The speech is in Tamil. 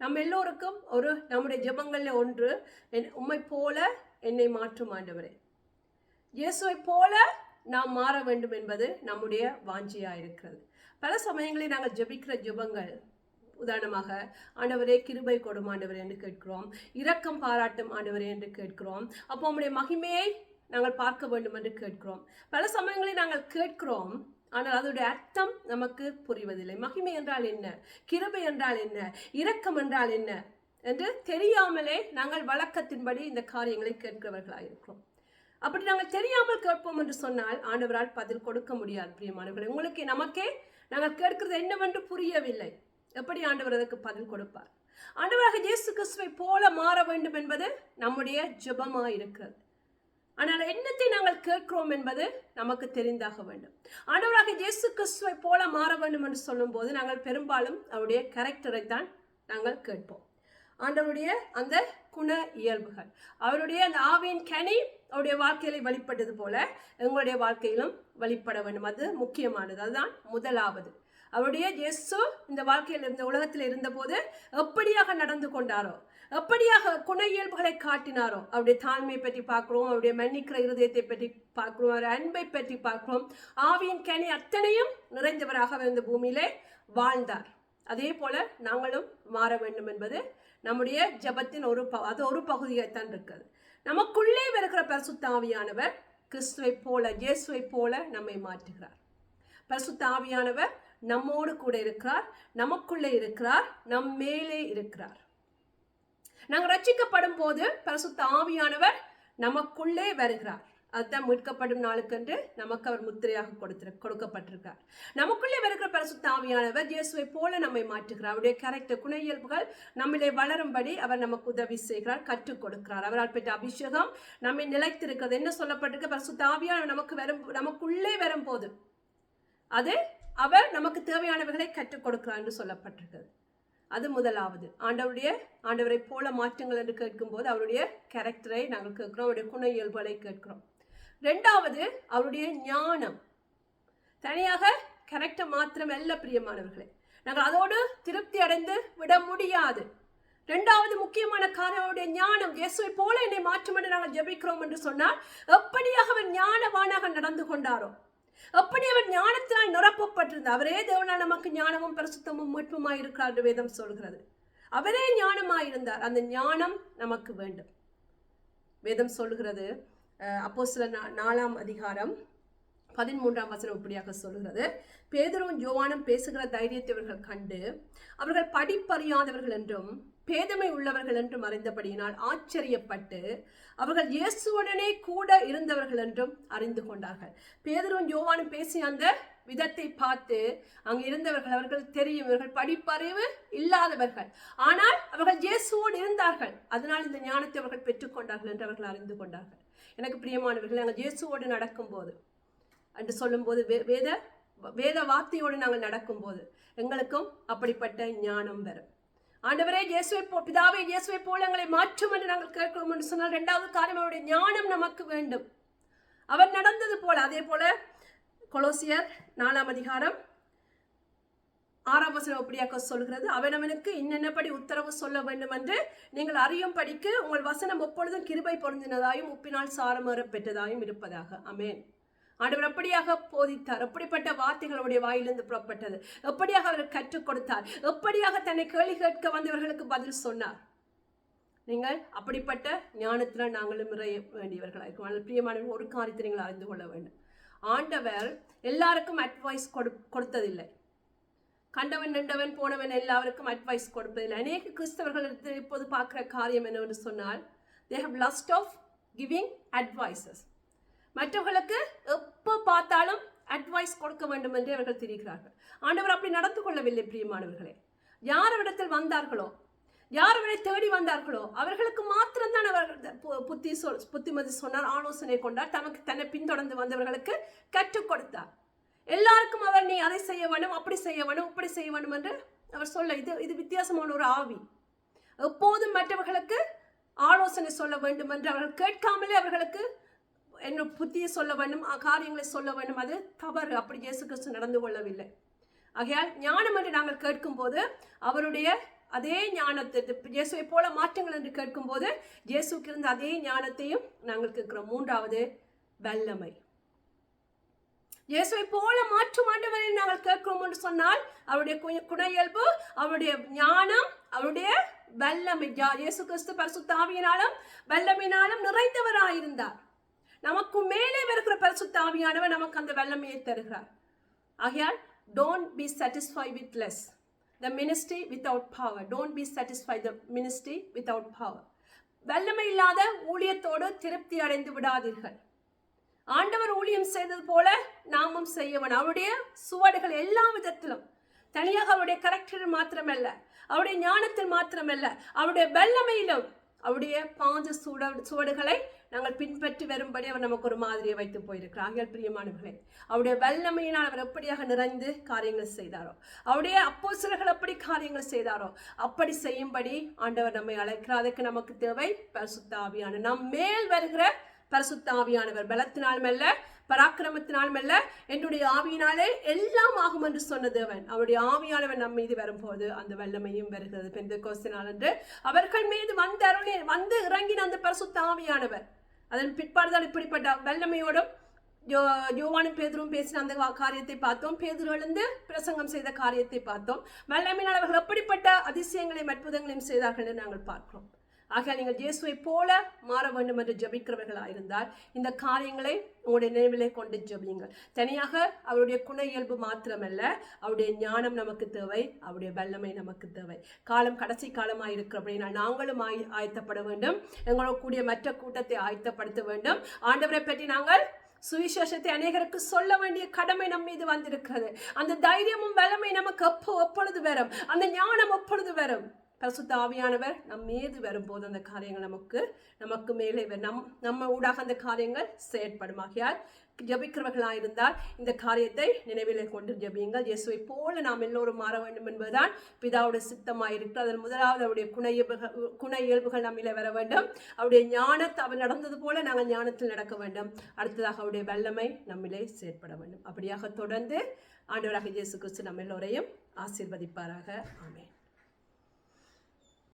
நம்ம எல்லோருக்கும் ஒரு நம்முடைய ஜெபங்களில் ஒன்று. என் உம்மை போல என்னை மாற்றும் ஆண்டவரே. இயேசுவை போல நாம் மாற வேண்டும் என்பது நம்முடைய வாஞ்சியாக இருக்கிறது. பல சமயங்களில் நாங்கள் ஜெபிக்கிற ஜெபங்கள் உதாரணமாக ஆண்டவரே கிருபை கொடும் ஆண்டவரே என்று கேட்கிறோம். இரக்கம் பாராட்டும் ஆண்டவரே என்று கேட்கிறோம். அப்போ உம்முடைய மகிமையை நாங்கள் பார்க்க வேண்டும் என்று கேட்கிறோம். பல சமயங்களில் நாங்கள் கேட்கிறோம் ஆனால் அதோடைய அர்த்தம் நமக்கு புரிவதில்லை. மகிமை என்றால் என்ன? கிருபை என்றால் என்ன? இரக்கம் என்றால் என்ன? என்று தெரியாமலே நாங்கள் வழக்கத்தின்படி இந்த காரியங்களை கேட்கிறவர்களாக இருக்கிறோம். அப்படி நாங்கள் தெரியாமல் கேட்போம் என்று சொன்னால் ஆண்டவரால் பதில் கொடுக்க முடியாது பிரியமானவர்களே. உங்களுக்கு நமக்கே நாங்கள் கேட்கிறது என்னவென்று புரியவில்லை. எப்படி ஆண்டவர் அதற்கு பதில் கொடுப்பார்? ஆண்டவராக இயேசு கிறிஸ்துவை போல மாற வேண்டும் என்பது நம்முடைய ஜெபமாக இருக்கிறது ஆனால் என்னத்தை நாங்கள் கேட்கிறோம் என்பது நமக்கு தெரிந்தாக வேண்டும். ஆண்டவராக இயேசு கிறிஸ்துவை போல மாற வேண்டும் என்று சொல்லும்போது நாங்கள் பெரும்பாலும் அவருடைய கேரக்டரை தான் நாங்கள் கேட்போம். ஆண்டவருடைய அந்த குண இயல்புகள் அவருடைய அந்த ஆவியின் கனி அவருடைய வாழ்க்கையில வழிபட்டது போல எங்களுடைய வாழ்க்கையிலும் வழிபட வேண்டும். அது முக்கியமானது அதுதான் முதலாவது. அவருடைய இயேசு இந்த வாழ்க்கையில் இருந்த உலகத்தில் இருந்தபோது எப்படியாக நடந்து கொண்டாரோ எப்படியாக குண இயல்புகளை காட்டினாரோ? அவருடைய தாழ்மையை பற்றி பார்க்குறோம் அவருடைய மன்னிக்கிற இருதயத்தை பற்றி பார்க்குறோம் அவருடைய அன்பை பற்றி பார்க்குறோம். ஆவியின் கனி அத்தனையும் நிறைந்தவராக அவர் இந்த பூமியிலே வாழ்ந்தார். அதே போல நாங்களும் மாற வேண்டும் என்பது நம்முடைய ஜபத்தின் ஒரு ப அது ஒரு பகுதியைத்தான் இருக்குது. நமக்குள்ளே வருகிற பரிசுத்த ஆவியானவர் கிறிஸ்துவை போல இயேசுவை போல நம்மை மாற்றுகிறார். பரிசுத்த ஆவியானவர் நம்மோடு கூட இருக்கிறார் நமக்குள்ளே இருக்கிறார் நம் மேலே இருக்கிறார். நாங்கள் ரட்சிக்கப்படும் போது பரிசுத்த ஆவியானவர் நமக்குள்ளே வருகிறார். அதுதான் மீட்கப்படும் நாளுக்கென்று நமக்கு அவர் முத்திரையாக கொடுத்து கொடுக்கப்பட்டிருக்கார். நமக்குள்ளே வருகிற பரிசுத்த ஆவியானவர் இயேசுவை போல நம்மை மாற்றுகிறார். அவருடைய கேரக்டர் குண இயல்புகள் நம்மளே வளரும்படி அவர் நமக்கு உதவி செய்கிறார் கற்றுக் கொடுக்கிறார். அவரால் பெற்ற அபிஷேகம் நம்மை நிலைத்திருக்கிறது. என்ன சொல்லப்பட்டிருக்கு? பரிசுத்தாவியானவர் நமக்கு வரும் நமக்குள்ளே வரும்போது அது அவர் நமக்கு தேவையானவர்களை கற்றுக் கொடுக்கிறார் என்று சொல்லப்பட்டிருக்கிறது. அது முதலாவது. ஆண்டவருடைய ஆண்டவரை போல மாற்றங்கள் என்று கேட்கும்போது அவருடைய கேரக்டரை நாங்கள் கேட்குறோம் அவருடைய குண இயல்புகளை கேட்குறோம். ரெண்டாவது அவருடைய ஞானம். தனியாக கேரக்டர் மாத்திரம் அல்ல பிரியமானவர்களே. நாங்கள் அதோடு திருப்தி அடைந்து விட முடியாது. ரெண்டாவது முக்கியமான காரணம் அவருடைய ஞானம். இயேசுவை போல என்னை மாற்றும் என்று நாங்கள் ஜெபிக்கிறோம் என்று சொன்னால் எப்படியாக அவர் ஞானவானாக நடந்து கொண்டாரோ அப்படி அவர் ஞானத்தினால் நிரப்பப்பட்டிருந்த அவரே தேவனால் நமக்கு ஞானமும் பரிசுத்தமும் மீட்புமாய் இருக்கிறார் என்று வேதம் சொல்கிறது. அவரே ஞானமாயிருந்தார். அந்த ஞானம் நமக்கு வேண்டும். வேதம் சொல்கிறது அப்போ சில நாலாம் அதிகாரம் பதிமூன்றாம் வசனம் இப்படியாக சொல்கிறது பேதரும் ஜோவானும் பேசுகிற தைரியத்தைவர்கள் கண்டு அவர்கள் படிப்பறியாதவர்கள் என்றும் பேதமை உள்ளவர்கள் என்றும் அறிந்தபடியினால் ஆச்சரியப்பட்டு அவர்கள் இயேசுவுடனே கூட இருந்தவர்கள் என்றும் அறிந்து கொண்டார்கள். பேதரும் யோவானும் பேசிய அந்த விதத்தை பார்த்து அங்கு இருந்தவர்கள் அவர்கள் தெரியும் இவர்கள் படிப்பறிவு இல்லாதவர்கள். ஆனால் அவர்கள் இயேசுவோடு இருந்தார்கள். அதனால் இந்த ஞானத்தை அவர்கள் பெற்றுக்கொண்டார்கள் என்று அவர்கள் அறிந்து கொண்டார்கள். எனக்கு பிரியமானவர்கள் நாங்கள் இயேசுவோடு நடக்கும்போது என்று சொல்லும்போது வே வேத வேத வார்த்தையோடு நாங்கள் நடக்கும்போது எங்களுக்கும் அப்படிப்பட்ட ஞானம் வரும். ஆண்டவரே இயேசுவை போ பிதாவே இயேசுவை போல எங்களை மாற்றும் என்று நாங்கள் கேட்கிறோம் என்று சொன்னால் ரெண்டாவது காரியம் அவருடைய ஞானம் நமக்கு வேண்டும். அவர் நடந்தது போல அதே போல கொலோசியர் நாலாம் அதிகாரம் ஆறாம் வசனம் அப்படியாக சொல்கிறது அவனவனுக்கு இன்னென்னபடி உத்தரவு சொல்ல வேண்டும் என்று நீங்கள் அறியும் படிக்கு உங்கள் வசனம் எப்பொழுதும் கிருபை பொருந்தினதாயும் உப்பினால் சாரமேற பெற்றதாயும் இருப்பதாக. அமேன் ஆண்டவர் எப்படியாக போதித்தார்? எப்படிப்பட்ட வார்த்தைகளுடைய வாயிலிருந்து புறப்பட்டது? எப்படியாக அவர் கற்றுக் கொடுத்தார்? எப்படியாக தன்னை கேள்வி கேட்க வந்தவர்களுக்கு பதில் சொன்னார்? நீங்கள் அப்படிப்பட்ட ஞானத்தில் நாங்களும் நிறைய வேண்டியவர்களாக இருக்கும். ஆனால் பிரியமான ஒரு காரியத்தை நீங்கள் அறிந்து கொள்ள வேண்டும். ஆண்டவர் எல்லாருக்கும் அட்வைஸ் கொடு கொடுத்ததில்லை. கண்டவன் நின்றவன் போனவன் எல்லாருக்கும் அட்வைஸ் கொடுப்பதில்லை. அநேக கிறிஸ்தவர்கள் இப்போது பார்க்குற காரியம் என்னவென்று சொன்னால் they have lust of giving advices மற்றவர்களுக்கு எப்போ பார்த்தாலும் அட்வைஸ் கொடுக்க வேண்டும் என்று அவர்கள் தெரிகிறார்கள். ஆண்டவர் அப்படி நடந்து கொள்ளவில்லை பிரியமானவர்களே. யார் வந்தார்களோ யார் அவரை தேடி வந்தார்களோ அவர்களுக்கு மாத்திரம்தான் அவர் புத்தி சொல் புத்திமதி சொன்னார் ஆலோசனை கொண்டார் தனக்கு தன்னை பின்தொடர்ந்து வந்தவர்களுக்கு கற்றுக் கொடுத்தார். எல்லாருக்கும் அவர் நீ அதை செய்ய வேணும் அப்படி செய்ய வேணும் இப்படி செய்ய வேணும் என்று அவர் சொல்ல இது இது வித்தியாசமான ஒரு ஆவி. எப்போதும் மற்றவர்களுக்கு ஆலோசனை சொல்ல வேண்டும் என்று அவர்கள் கேட்காமலே அவர்களுக்கு என்ன புத்தியை சொல்ல வேண்டும் காரியங்களை சொல்ல வேண்டும். அது தவறு. அப்படி இயேசு கிறிஸ்து நடந்து கொள்ளவில்லை. ஆகையால் ஞானம் என்று நாங்கள் கேட்கும்போது அவருடைய அதே ஞானத்தை இயேசுவை போல மாற்றங்கள் என்று கேட்கும்போது இயேசுக்கு இருந்த அதே ஞானத்தையும் நாங்கள் கேட்கிறோம். மூன்றாவது வல்லமை. இயேசுவை போல மாற்றும் ஆண்டவரை நாங்கள் கேட்கிறோம் என்று சொன்னால் அவருடைய கு- குண இயல்பு அவருடைய ஞானம் அவருடைய வல்லமை. ஜா- இயேசு கிறிஸ்து பரிசுத்தாவியினாலும் வல்லமையினாலும் நிறைந்தவராயிருந்தார். நமக்கு மேலே வருகிற பரிசுத்த ஆவியானவர் நமக்கு அந்த வல்லமையை தருகிறார். ஆகையால் don't be satisfy with less the ministry without power don't be satisfy the ministry without power வல்லமை இல்லாத ஊழியத்தோடு திருப்தி அடைந்து விடாதீர்கள். ஆண்டவர் ஊழியம் செய்தது போல நாமும் செய்யவன். அவருடைய சுவடுகள் எல்லா விதத்திலும். தனியாக அவருடைய கரெக்டர் மாத்திரமல்ல. அவருடைய ஞானத்தில் மாத்திரமல்ல. அவருடைய வல்லமையிலும் அவருடைய பாஞ்ச சுட சுவடுகளை நாங்கள் பின்பற்றி வரும்படி அவர் நமக்கு ஒரு மாதிரியை வைத்து போயிருக்கிறார். ஆகியால் பிரியமானவர்களே அவருடைய வல்லமையினால் அவர் எப்படியாக நிறைந்து காரியங்கள் செய்தாரோ அவருடைய அப்போ சிலர்கள் எப்படி காரியங்கள் செய்தாரோ அப்படி செய்யும்படி ஆண்டவர் நம்மை அழைக்கிறார். அதுக்கு நமக்கு தேவை பரிசுத்தாவியான நம் மேல் வருகிற பரிசுத்தாவியானவர் பலத்தினாலும் அல்ல பராக்கிரமத்தினாலும் அல்ல என்னுடைய ஆவியினாலே எல்லாம் ஆகும் என்று சொன்ன தேவன். அவருடைய ஆவியானவன் நம் மீது வரும்போது அந்த வல்லமையும் வருகிறது. பெந்த கோசினால் என்று அவர்கள் மீது வந்து அருளி வந்து இறங்கின அந்த பரிசுத்த ஆவியானவர். அதன் பிற்பாடுதான் இப்படிப்பட்ட வல்லமையோடும் யோ யோவானும் பேதரும் பேசின அந்த காரியத்தை பார்த்தோம். பேதுரு எழுந்து பிரசங்கம் செய்த காரியத்தை பார்த்தோம். வல்லமையினால் அவர்கள் எப்படிப்பட்ட அதிசயங்களையும் அற்புதங்களையும் செய்தார்கள் என்று நாங்கள் பார்க்கிறோம். ஆக நீங்கள் இயேசுவை போல மாற வேண்டும் என்று ஜபிக்கிறவர்களாக இருந்தால் இந்த காரியங்களை உங்களுடைய நினைவிலே கொண்டு ஜபியுங்கள். தனியாக அவருடைய குண இயல்பு மாத்திரமல்ல அவருடைய ஞானம் நமக்கு தேவை அவருடைய வல்லமை நமக்கு தேவை. காலம் கடைசி காலமாக இருக்கிற அப்படின்னா நாங்களும் ஆய் ஆயத்தப்பட வேண்டும். எங்களோட கூடிய மற்ற கூட்டத்தை ஆயத்தப்படுத்த வேண்டும். ஆண்டவரை பற்றி நாங்கள் சுவிசேஷத்தை அநேகருக்கு சொல்ல வேண்டிய கடமை நம் மீது வந்திருக்கிறது. அந்த தைரியமும் வலமை நமக்கு எப்போ எப்பொழுது வரும். அந்த ஞானம் எப்பொழுது வரும். பரிசுத்த ஆவியானவர் நம் மீது வரும்போது அந்த காரியங்கள் நமக்கு நமக்கு மேலே நம் நம்ம ஊடாக அந்த காரியங்கள் செயற்படும் ஆகையால் ஜபிக்கிறவர்களாக இருந்தால் இந்த காரியத்தை நினைவிலே கொண்டு ஜபியுங்கள். இயேசுவை போல நாம் எல்லோரும் மாற வேண்டும் என்பதுதான் பிதாவுடைய சித்தமாக இருக்கிறது அதன் முதலாவது அவருடைய குண இயல்புகள் குண இயல்புகள் நம்மிலே வர வேண்டும். அவருடைய ஞானத்தை அவர் நடந்தது போல நாங்கள் ஞானத்தில் நடக்க வேண்டும். அடுத்ததாக அவருடைய வல்லமை நம்மிலே செயற்பட வேண்டும். அப்படியாக தொடர்ந்து ஆண்டவராக இயேசு கிறிஸ்து நம்ம எல்லோரையும் ஆசீர்வதிப்பாராக. ஆமேன்.